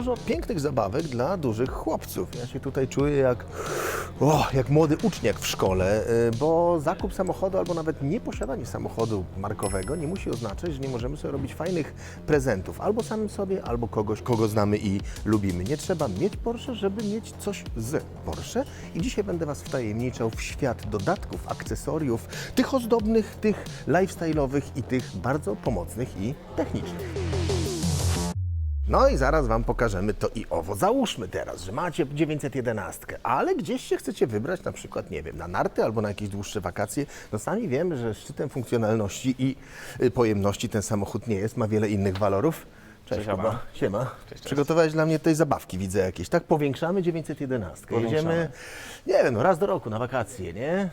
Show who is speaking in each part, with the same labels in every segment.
Speaker 1: dużo pięknych zabawek dla dużych chłopców. Ja się tutaj czuję jak, o, jak młody uczniak w szkole, y, bo zakup samochodu albo nawet nieposiadanie samochodu markowego nie musi oznaczać, że nie możemy sobie robić fajnych prezentów albo samym sobie, albo kogoś, kogo znamy i lubimy. Nie trzeba mieć Porsche, żeby mieć coś z Porsche. I dzisiaj będę Was wtajemniczał w świat dodatków, akcesoriów, tych ozdobnych, tych lifestyle'owych i tych bardzo pomocnych i technicznych. No i zaraz Wam pokażemy to i owo. Załóżmy teraz, że macie 911, ale gdzieś się chcecie wybrać, na przykład, nie wiem, na narty albo na jakieś dłuższe wakacje. No sami wiemy, że szczytem funkcjonalności i y, pojemności ten samochód nie jest, ma wiele innych walorów. Cześć,
Speaker 2: Cześć,
Speaker 1: Kuba. Siema.
Speaker 2: cześć.
Speaker 1: Przygotowałeś dla mnie tej zabawki, widzę jakieś, tak? Powiększamy 911.
Speaker 2: Powiększamy.
Speaker 1: Jedziemy, nie wiem, no raz do roku na wakacje, nie?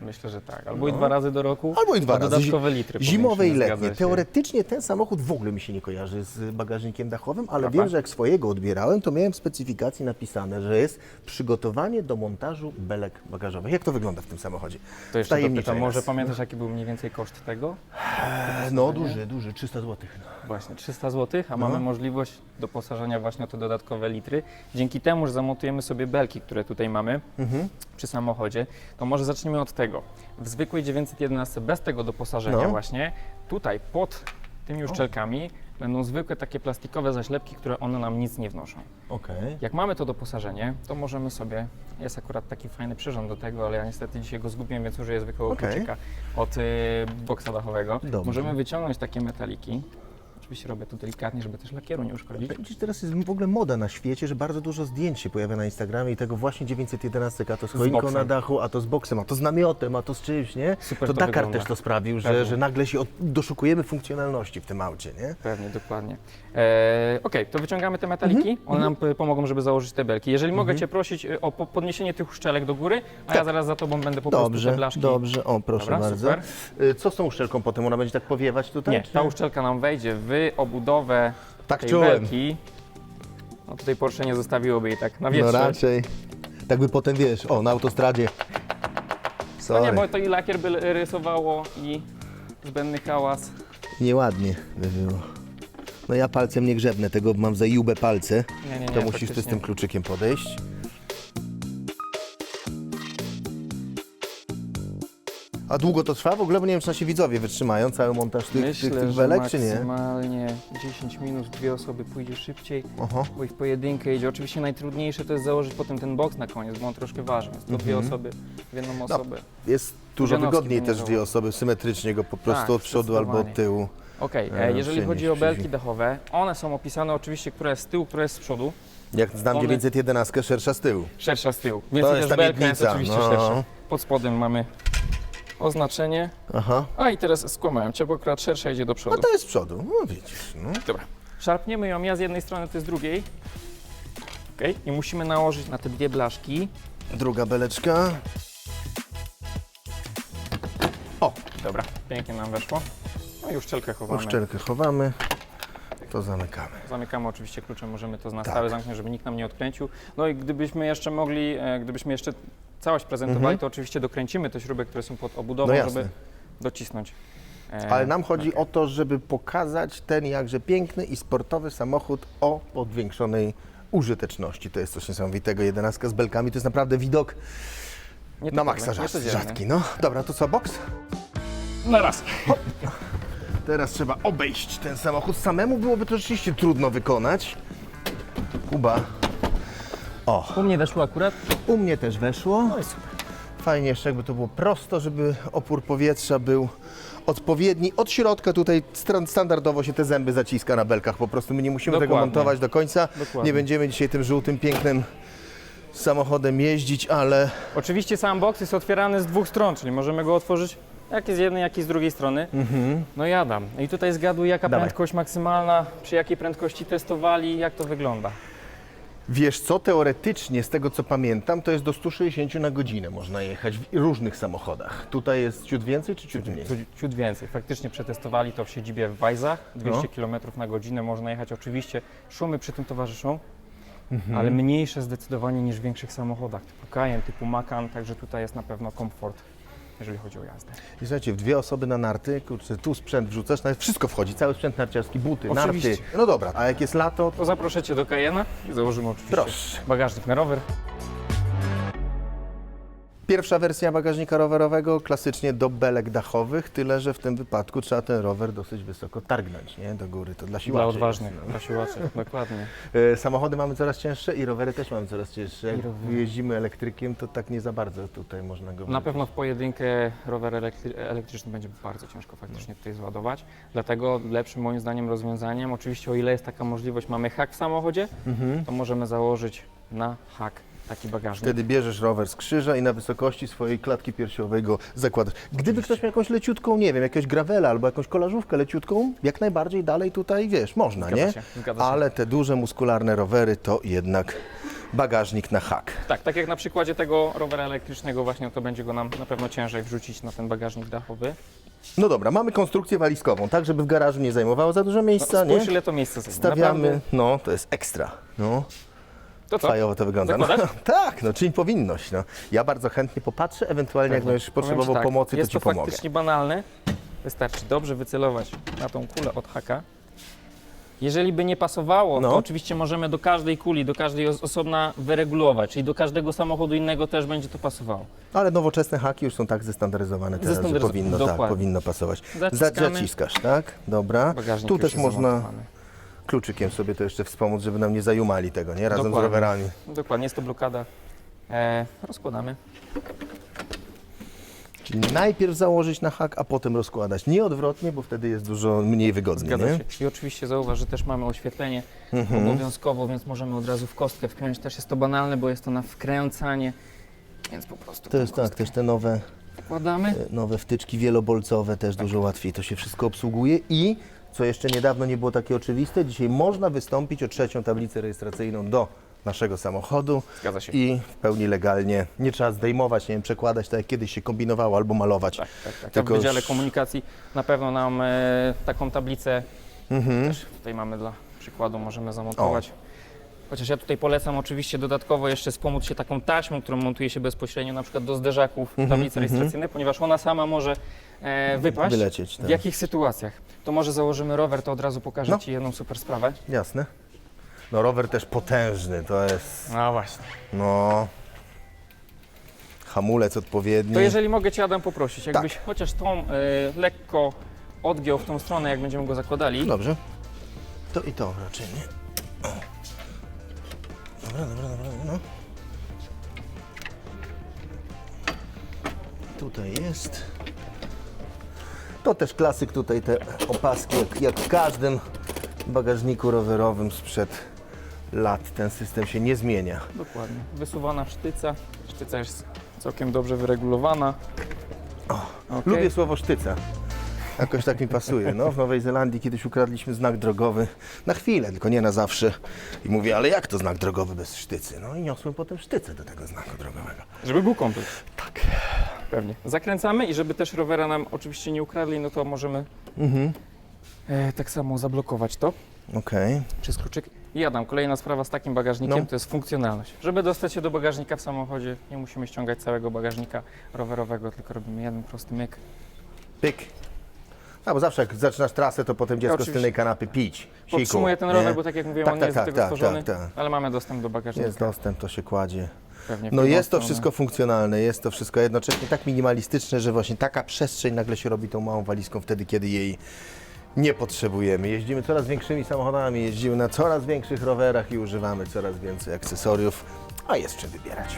Speaker 2: Myślę, że tak. Albo i dwa razy do roku.
Speaker 1: No. Albo i dwa razy.
Speaker 2: dodatkowe litry.
Speaker 1: Zimowe i letnie. Teoretycznie ten samochód w ogóle mi się nie kojarzy z bagażnikiem dachowym, ale
Speaker 2: Prawda?
Speaker 1: wiem, że jak swojego odbierałem, to miałem w specyfikacji napisane, że jest przygotowanie do montażu belek bagażowych. Jak to wygląda w tym samochodzie?
Speaker 2: To jeszcze dopytam, może pamiętasz jaki był mniej więcej koszt tego?
Speaker 1: E, No duży, duży, 300 zł. No.
Speaker 2: Właśnie 300 zł, a mamy możliwość doposażenia właśnie o te dodatkowe litry. Dzięki temu, że zamontujemy sobie belki, które tutaj mamy
Speaker 1: Mhm.
Speaker 2: przy samochodzie, to może zaczniemy od tego. W zwykłej 911 bez tego doposażenia
Speaker 1: No.
Speaker 2: właśnie, tutaj pod tymi uszczelkami będą zwykłe takie plastikowe zaślepki, które one nam nic nie wnoszą.
Speaker 1: Okej.
Speaker 2: Jak mamy to doposażenie, to możemy sobie, jest akurat taki fajny przyrząd do tego, ale ja niestety dzisiaj go zgubiłem, więc użyję zwykłego
Speaker 1: Okej.
Speaker 2: kluczyka od y, boksa dachowego.
Speaker 1: Dobrze.
Speaker 2: Możemy wyciągnąć takie metaliki. Oczywiście robię to delikatnie, żeby też lakieru nie uszkodzić.
Speaker 1: Widzisz, teraz jest w ogóle moda na świecie, że bardzo dużo zdjęć się pojawia na Instagramie i tego właśnie 911, a to z choinką
Speaker 2: boksem.
Speaker 1: na dachu, a to z boksem, a to z namiotem, a to z czymś, nie?
Speaker 2: Super
Speaker 1: to
Speaker 2: to
Speaker 1: Dakar
Speaker 2: wygląda.
Speaker 1: też to sprawił, że,
Speaker 2: Pewnie.
Speaker 1: że nagle się od, doszukujemy funkcjonalności w tym aucie, nie?
Speaker 2: Pewnie, dokładnie. E, Okej, to wyciągamy te metaliki,
Speaker 1: Mhm,
Speaker 2: one nam p- pomogą, żeby założyć te belki. Jeżeli mogę Cię prosić y, o po- podniesienie tych uszczelek do góry, a ja zaraz za Tobą będę po prostu
Speaker 1: Tak. Dobrze,
Speaker 2: te blaszki...
Speaker 1: dobrze, o proszę
Speaker 2: Dobra,
Speaker 1: bardzo.
Speaker 2: super.
Speaker 1: Y, Co z tą uszczelką potem? Ona będzie tak powiewać tutaj?
Speaker 2: Nie,
Speaker 1: czy
Speaker 2: ta uszczelka nam wejdzie w obudowę
Speaker 1: Tak
Speaker 2: tej
Speaker 1: czułem.
Speaker 2: belki. No tutaj Porsche nie zostawiłoby jej tak na
Speaker 1: No
Speaker 2: wietrze.
Speaker 1: raczej. Tak by potem, wiesz, o, na autostradzie.
Speaker 2: No
Speaker 1: Sorry,
Speaker 2: nie, bo to i lakier by rysowało i zbędny hałas.
Speaker 1: nieładnie by było. No ja palcem nie grzebnę, tego mam za jubę palce.
Speaker 2: Nie, nie, nie,
Speaker 1: To musisz ty z
Speaker 2: faktycznie.
Speaker 1: tym kluczykiem podejść. A długo to trwa? W ogóle, bo nie wiem, czy nasi widzowie wytrzymają cały montaż tych,
Speaker 2: Myślę,
Speaker 1: tych, tych belek, czy nie?
Speaker 2: maksymalnie 10 minut, dwie osoby pójdzie szybciej,
Speaker 1: Oho.
Speaker 2: bo i w pojedynkę idzie. Oczywiście najtrudniejsze to jest założyć potem ten boks na koniec, bo on troszkę waży, więc to dwie osoby w jedną osobę.
Speaker 1: Jest dużo
Speaker 2: Janowski
Speaker 1: wygodniej też dwie osoby, symetrycznie go po prostu
Speaker 2: Tak,
Speaker 1: od przodu albo od
Speaker 2: zdecydowanie.
Speaker 1: tyłu.
Speaker 2: Okej,
Speaker 1: E,
Speaker 2: e, jeżeli chodzi o belki dachowe, one są opisane oczywiście, która jest z tyłu, która jest z przodu.
Speaker 1: Jak znam
Speaker 2: One-
Speaker 1: 911, szersza z tyłu.
Speaker 2: Szersza z tyłu, więc
Speaker 1: To jest
Speaker 2: też
Speaker 1: ta
Speaker 2: belka jest
Speaker 1: miednica,
Speaker 2: oczywiście
Speaker 1: no.
Speaker 2: szersza. Pod spodem mamy oznaczenie.
Speaker 1: Aha.
Speaker 2: A i teraz skłamałem cię, bo akurat szersza idzie do
Speaker 1: A
Speaker 2: przodu.
Speaker 1: to jest z przodu, no widzisz. No.
Speaker 2: Dobra. Szarpniemy ją ja z jednej strony, ty z drugiej. Okej. I musimy nałożyć na te dwie blaszki.
Speaker 1: Druga beleczka. O,
Speaker 2: Dobra, pięknie nam weszło. No i uszczelkę chowamy.
Speaker 1: uszczelkę chowamy, to zamykamy.
Speaker 2: Zamykamy oczywiście kluczem, możemy to na
Speaker 1: Tak.
Speaker 2: stałe zamknąć, żeby nikt nam nie odkręcił. No i gdybyśmy jeszcze mogli, e, gdybyśmy jeszcze całość prezentowali, to oczywiście dokręcimy te śruby, które są pod obudową,
Speaker 1: Mhm. No
Speaker 2: żeby docisnąć. e,
Speaker 1: Ale nam chodzi o to, żeby pokazać ten jakże piękny i sportowy samochód o podwiększonej użyteczności. To jest coś niesamowitego. Jedenastka z belkami to jest naprawdę widok
Speaker 2: Nie
Speaker 1: na maksa rzadki. No, dobra, to co, boks?
Speaker 2: Na raz.
Speaker 1: Teraz trzeba obejść ten samochód. Samemu byłoby to rzeczywiście trudno wykonać. Kuba. O,
Speaker 2: U mnie weszło akurat.
Speaker 1: u mnie też weszło.
Speaker 2: No i super.
Speaker 1: Fajnie jeszcze jakby to było prosto, żeby opór powietrza był odpowiedni. Od środka tutaj stra- standardowo się te zęby zaciska na belkach. Po prostu my nie musimy tego
Speaker 2: Dokładnie.
Speaker 1: montować do końca.
Speaker 2: Dokładnie.
Speaker 1: Nie będziemy dzisiaj tym żółtym, pięknym samochodem jeździć, ale
Speaker 2: Oczywiście sam boks jest otwierany z dwóch stron, czyli możemy go otworzyć jak z jednej, jak i z drugiej strony. No jadam. No I tutaj zgaduj, jaka
Speaker 1: Dawaj.
Speaker 2: prędkość maksymalna, przy jakiej prędkości testowali, jak to wygląda.
Speaker 1: Wiesz co, teoretycznie z tego co pamiętam, to jest do 160 na godzinę można jechać w różnych samochodach. Tutaj jest ciut więcej czy ciut mniej?
Speaker 2: Ciut, ciut więcej. Faktycznie przetestowali to w siedzibie w Wajzach. 200
Speaker 1: No.
Speaker 2: km na godzinę można jechać. Oczywiście szumy przy tym towarzyszą,
Speaker 1: Mhm.
Speaker 2: ale mniejsze zdecydowanie niż w większych samochodach typu Cayenne, typu Macan, także tutaj jest na pewno komfort. Jeżeli chodzi o jazdę.
Speaker 1: I słuchajcie, w dwie osoby na narty, kurczę, tu sprzęt wrzucasz, nawet wszystko wchodzi, cały sprzęt narciarski, buty,
Speaker 2: Oczywiście.
Speaker 1: narty. No dobra, a jak jest lato,
Speaker 2: To zaproszę Cię do Cayena i założymy oczywiście
Speaker 1: Proszę.
Speaker 2: bagażnik na rower.
Speaker 1: Pierwsza wersja bagażnika rowerowego, klasycznie do belek dachowych, tyle że w tym wypadku trzeba ten rower dosyć wysoko targnąć, nie? Do góry, to dla siłaczy.
Speaker 2: Dla odważnych,
Speaker 1: jest, no.
Speaker 2: dla siłaczy, dokładnie.
Speaker 1: E, Samochody mamy coraz cięższe i rowery też mamy coraz cięższe. Jak jeździmy elektrykiem, to tak nie za bardzo tutaj można go
Speaker 2: Na pewno w pojedynkę rower elektry- elektryczny będzie bardzo ciężko faktycznie tutaj zładować. Dlatego lepszym moim zdaniem rozwiązaniem, oczywiście o ile jest taka możliwość, mamy hak w samochodzie,
Speaker 1: Mhm.
Speaker 2: to możemy założyć na hak taki bagażnik.
Speaker 1: Wtedy bierzesz rower z krzyża i na wysokości swojej klatki piersiowej go zakładasz. Gdyby ktoś miał jakąś leciutką, nie wiem, jakiegoś gravela albo jakąś kolażówkę leciutką, jak najbardziej dalej tutaj, wiesz, można,
Speaker 2: Zgadza
Speaker 1: nie?
Speaker 2: się, zgadza się.
Speaker 1: Ale te duże, muskularne rowery to jednak bagażnik na hak.
Speaker 2: Tak, tak jak na przykładzie tego rowera elektrycznego właśnie, to będzie go nam na pewno ciężej wrzucić na ten bagażnik dachowy.
Speaker 1: No dobra, mamy konstrukcję walizkową, tak żeby w garażu nie zajmowało za dużo
Speaker 2: No,
Speaker 1: miejsca, nie?
Speaker 2: spójrz ile to miejsce zajmie.
Speaker 1: Stawiamy,
Speaker 2: Naprawdę.
Speaker 1: no to jest ekstra. No,
Speaker 2: To co?
Speaker 1: fajowo to wygląda. No,
Speaker 2: Zakładasz?
Speaker 1: tak, no czyli powinność. No. Ja bardzo chętnie popatrzę, ewentualnie jak będziesz
Speaker 2: Powiem ci
Speaker 1: potrzebował
Speaker 2: tak,
Speaker 1: pomocy,
Speaker 2: jest
Speaker 1: to ci
Speaker 2: to
Speaker 1: pomogę.
Speaker 2: faktycznie banalne. Wystarczy dobrze wycelować na tą kulę od haka. Jeżeli by nie pasowało,
Speaker 1: No.
Speaker 2: to oczywiście możemy do każdej kuli, do każdej os- osobna wyregulować, czyli do każdego samochodu innego też będzie to pasowało.
Speaker 1: Ale nowoczesne haki już są tak zestandaryzowane teraz, że
Speaker 2: Zestandaryzowane,
Speaker 1: powinno, tak,
Speaker 2: dokładnie.
Speaker 1: powinno pasować. Za,
Speaker 2: Zaciskamy.
Speaker 1: zaciskasz, tak? Dobra.
Speaker 2: Bagażnik
Speaker 1: Tu
Speaker 2: już
Speaker 1: też
Speaker 2: jest
Speaker 1: można
Speaker 2: zamontowany.
Speaker 1: Kluczykiem sobie to jeszcze wspomóc, żeby nam nie zajumali tego, nie? Razem
Speaker 2: Dokładnie.
Speaker 1: z rowerami.
Speaker 2: Dokładnie, jest to blokada. E, rozkładamy.
Speaker 1: Czyli najpierw założyć na hak, a potem rozkładać. Nie odwrotnie, bo wtedy jest dużo mniej wygodnie,
Speaker 2: Zgadza
Speaker 1: nie?
Speaker 2: się. I oczywiście zauważ, że też mamy oświetlenie
Speaker 1: Mhm.
Speaker 2: obowiązkowo, więc możemy od razu w kostkę wpiąć. Też jest to banalne, bo jest to na wkręcanie, więc po prostu
Speaker 1: To
Speaker 2: tą
Speaker 1: jest tak,
Speaker 2: kostkę
Speaker 1: też te nowe,
Speaker 2: wkładamy.
Speaker 1: e, nowe wtyczki wielobolcowe też dużo łatwiej to się wszystko obsługuje i co jeszcze niedawno nie było takie oczywiste, dzisiaj można wystąpić o trzecią tablicę rejestracyjną do naszego samochodu
Speaker 2: Zgadza się.
Speaker 1: i w pełni legalnie. Nie trzeba zdejmować, nie wiem, przekładać tak jak kiedyś się kombinowało albo malować.
Speaker 2: Tak, tak, tak.
Speaker 1: Tylko
Speaker 2: w Wydziale Komunikacji na pewno nam e, taką tablicę
Speaker 1: Mhm.
Speaker 2: też tutaj mamy dla przykładu, możemy zamontować. Chociaż ja tutaj polecam oczywiście dodatkowo jeszcze wspomóc się taką taśmą, którą montuje się bezpośrednio na przykład do zderzaków tablicy rejestracyjnej, ponieważ ona sama może e, wypaść.
Speaker 1: Wylecieć, tak.
Speaker 2: W jakich sytuacjach? To może założymy rower, to od razu pokażę
Speaker 1: No.
Speaker 2: Ci jedną super sprawę.
Speaker 1: Jasne. No rower też potężny, to jest,
Speaker 2: No właśnie.
Speaker 1: no... Hamulec odpowiedni.
Speaker 2: To jeżeli mogę Cię Adam poprosić,
Speaker 1: Tak.
Speaker 2: jakbyś chociaż tą e, lekko odgiął w tą stronę, jak będziemy go zakładali.
Speaker 1: Dobrze. To i to raczej, nie? Dobra, dobra, dobra, no. Tutaj jest. To też klasyk tutaj, te opaski, jak, jak w każdym bagażniku rowerowym sprzed lat ten system się nie zmienia.
Speaker 2: Dokładnie. Wysuwana sztyca. Sztyca jest całkiem dobrze wyregulowana. Okej.
Speaker 1: Lubię słowo sztyca. Jakoś tak mi pasuje. No, w Nowej Zelandii kiedyś ukradliśmy znak drogowy na chwilę, tylko nie na zawsze. I mówię, ale jak to znak drogowy bez sztycy? No i niosłem potem sztycę do tego znaku drogowego.
Speaker 2: Żeby był komplet.
Speaker 1: Tak.
Speaker 2: Pewnie. Zakręcamy i żeby też rowera nam oczywiście nie ukradli, no to możemy
Speaker 1: Mhm.
Speaker 2: e, tak samo zablokować to
Speaker 1: Okej.
Speaker 2: przez kluczyk. I Adam, kolejna sprawa z takim bagażnikiem
Speaker 1: No.
Speaker 2: to jest funkcjonalność. Żeby dostać się do bagażnika w samochodzie, nie musimy ściągać całego bagażnika rowerowego, tylko robimy jeden prosty myk.
Speaker 1: Pyk. A bo zawsze jak zaczynasz trasę, to potem dziecko z
Speaker 2: Oczywiście.
Speaker 1: tylnej kanapy pić. Siku,
Speaker 2: Podtrzymuję ten
Speaker 1: nie?
Speaker 2: rower, bo tak jak mówiłem,
Speaker 1: Tak,
Speaker 2: on
Speaker 1: tak,
Speaker 2: nie jest
Speaker 1: tak,
Speaker 2: do tego
Speaker 1: tak,
Speaker 2: stworzony,
Speaker 1: tak, tak.
Speaker 2: ale mamy dostęp do bagażnika.
Speaker 1: Jest dostęp, to się kładzie.
Speaker 2: Pewnie w
Speaker 1: No
Speaker 2: drugą
Speaker 1: jest to
Speaker 2: stronę.
Speaker 1: wszystko funkcjonalne, jest to wszystko jednocześnie tak minimalistyczne, że właśnie taka przestrzeń nagle się robi tą małą walizką wtedy, kiedy jej nie potrzebujemy. Jeździmy coraz większymi samochodami, jeździmy na coraz większych rowerach i używamy coraz więcej akcesoriów, a jest czym wybierać.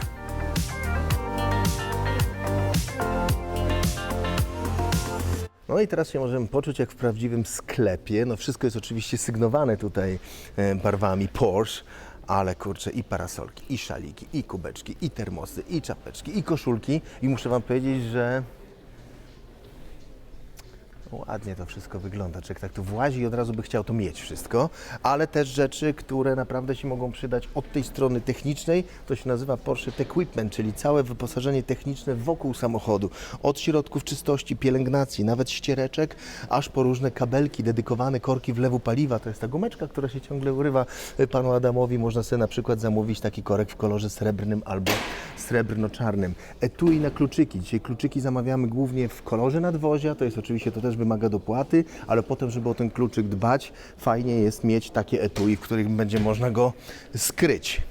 Speaker 1: No i teraz się możemy poczuć jak w prawdziwym sklepie. No wszystko jest oczywiście sygnowane tutaj e, barwami Porsche, ale kurczę i parasolki, i szaliki, i kubeczki, i termosy, i czapeczki, i koszulki. I muszę Wam powiedzieć, że Ładnie to wszystko wygląda. Człowiek tak tu włazi i od razu by chciał to mieć wszystko, ale też rzeczy, które naprawdę się mogą przydać od tej strony technicznej, to się nazywa Porsche Equipment, czyli całe wyposażenie techniczne wokół samochodu. Od środków czystości, pielęgnacji, nawet ściereczek, aż po różne kabelki, dedykowane korki wlewu paliwa. To jest ta gumeczka, która się ciągle urywa y, panu Adamowi. Można sobie na przykład zamówić taki korek w kolorze srebrnym albo srebrno-czarnym. Etui na kluczyki. Dzisiaj kluczyki zamawiamy głównie w kolorze nadwozia, to jest oczywiście, to też wymaga dopłaty, ale potem, żeby o ten kluczyk dbać, fajnie jest mieć takie etui, w których będzie można go skryć.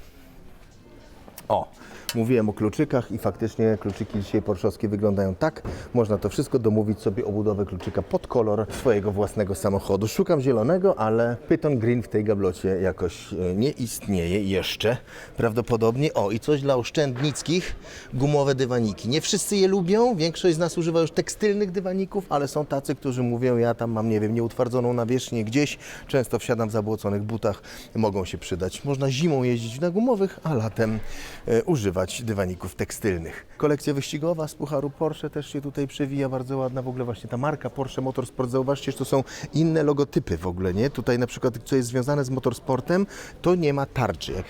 Speaker 1: O, mówiłem o kluczykach i faktycznie kluczyki dzisiaj porszowskie wyglądają tak. Można to wszystko domówić sobie o budowę kluczyka pod kolor swojego własnego samochodu. Szukam zielonego, ale Python Green w tej gablocie jakoś e, nie istnieje jeszcze prawdopodobnie. O, i coś dla oszczędnickich, gumowe dywaniki. Nie wszyscy je lubią, większość z nas używa już tekstylnych dywaników, ale są tacy, którzy mówią, ja tam mam, nie wiem, nieutwardzoną nawierzchnię gdzieś, często wsiadam w zabłoconych butach, mogą się przydać. Można zimą jeździć na gumowych, a latem e, używać dywaników tekstylnych. Kolekcja wyścigowa z pucharu Porsche też się tutaj przewija, bardzo ładna w ogóle właśnie ta marka Porsche Motorsport. Zauważcie, że to są inne logotypy w ogóle, nie? Tutaj na przykład, co jest związane z motorsportem, to nie ma tarczy.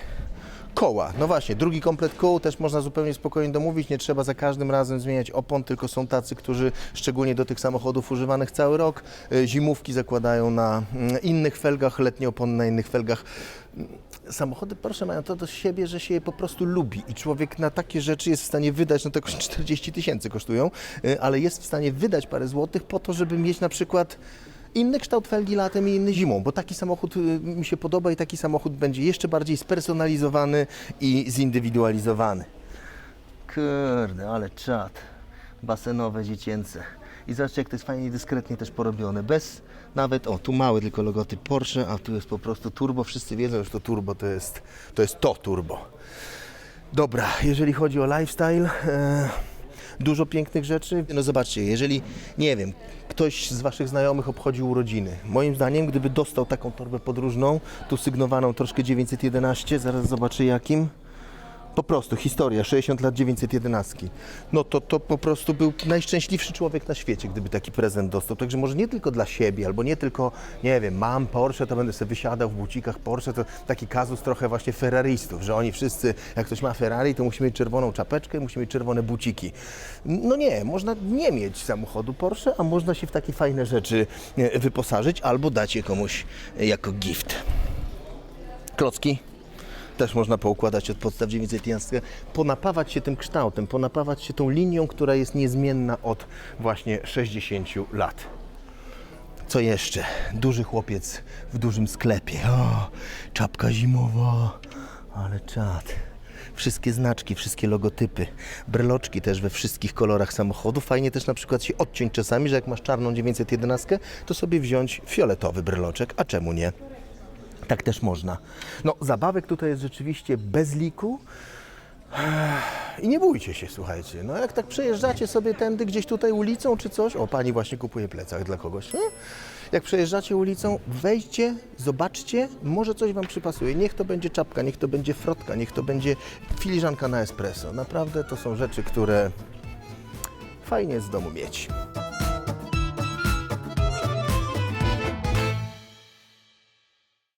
Speaker 1: Koła. No właśnie, drugi komplet kół też można zupełnie spokojnie domówić. Nie trzeba za każdym razem zmieniać opon, tylko są tacy, którzy szczególnie do tych samochodów używanych cały rok y, zimówki zakładają na mm, innych felgach, letnie opony na innych felgach. Samochody Porsche mają to do siebie, że się je po prostu lubi i człowiek na takie rzeczy jest w stanie wydać, no to 40 tysięcy kosztują, y, ale jest w stanie wydać parę złotych po to, żeby mieć na przykład inny kształt felgi latem i inny zimą, bo taki samochód y, mi się podoba i taki samochód będzie jeszcze bardziej spersonalizowany i zindywidualizowany. Kurde, ale czad. Basenowe, dziecięce. I zobaczcie, jak to jest fajnie dyskretnie też porobione. Bez nawet, o, tu mały tylko logotyp Porsche, a tu jest po prostu turbo. Wszyscy wiedzą, że to turbo to jest to, jest to turbo. Dobra, jeżeli chodzi o lifestyle, e, dużo pięknych rzeczy. No zobaczcie, jeżeli, nie wiem, ktoś z Waszych znajomych obchodził urodziny, moim zdaniem, gdyby dostał taką torbę podróżną, tu sygnowaną troszkę 911, zaraz zobaczę jakim, po prostu historia, 60 lat 911. No to to po prostu był najszczęśliwszy człowiek na świecie, gdyby taki prezent dostał. Także może nie tylko dla siebie, albo nie tylko, nie wiem, mam Porsche, to będę sobie wysiadał w bucikach Porsche, to taki kazus trochę właśnie ferraristów, że oni wszyscy, jak ktoś ma Ferrari, to musi mieć czerwoną czapeczkę, musi mieć czerwone buciki. No nie, można nie mieć samochodu Porsche, a można się w takie fajne rzeczy e, wyposażyć, albo dać je komuś e, jako gift. Klocki? Też można poukładać od podstaw 911, ponapawać się tym kształtem, ponapawać się tą linią, która jest niezmienna od właśnie 60 lat. Co jeszcze? Duży chłopiec w dużym sklepie. O, czapka zimowa, ale czad. Wszystkie znaczki, wszystkie logotypy, breloczki też we wszystkich kolorach samochodu. Fajnie też na przykład się odciąć czasami, że jak masz czarną 911, to sobie wziąć fioletowy breloczek, a czemu nie? Tak też można. No, zabawek tutaj jest rzeczywiście bez liku. I nie bójcie się, słuchajcie. No, jak tak przejeżdżacie sobie tędy gdzieś tutaj ulicą czy coś, o pani właśnie kupuje plecak dla kogoś. Nie? Jak przejeżdżacie ulicą, wejdźcie, zobaczcie, może coś Wam przypasuje. Niech to będzie czapka, niech to będzie frotka, niech to będzie filiżanka na espresso. Naprawdę to są rzeczy, które fajnie z domu mieć.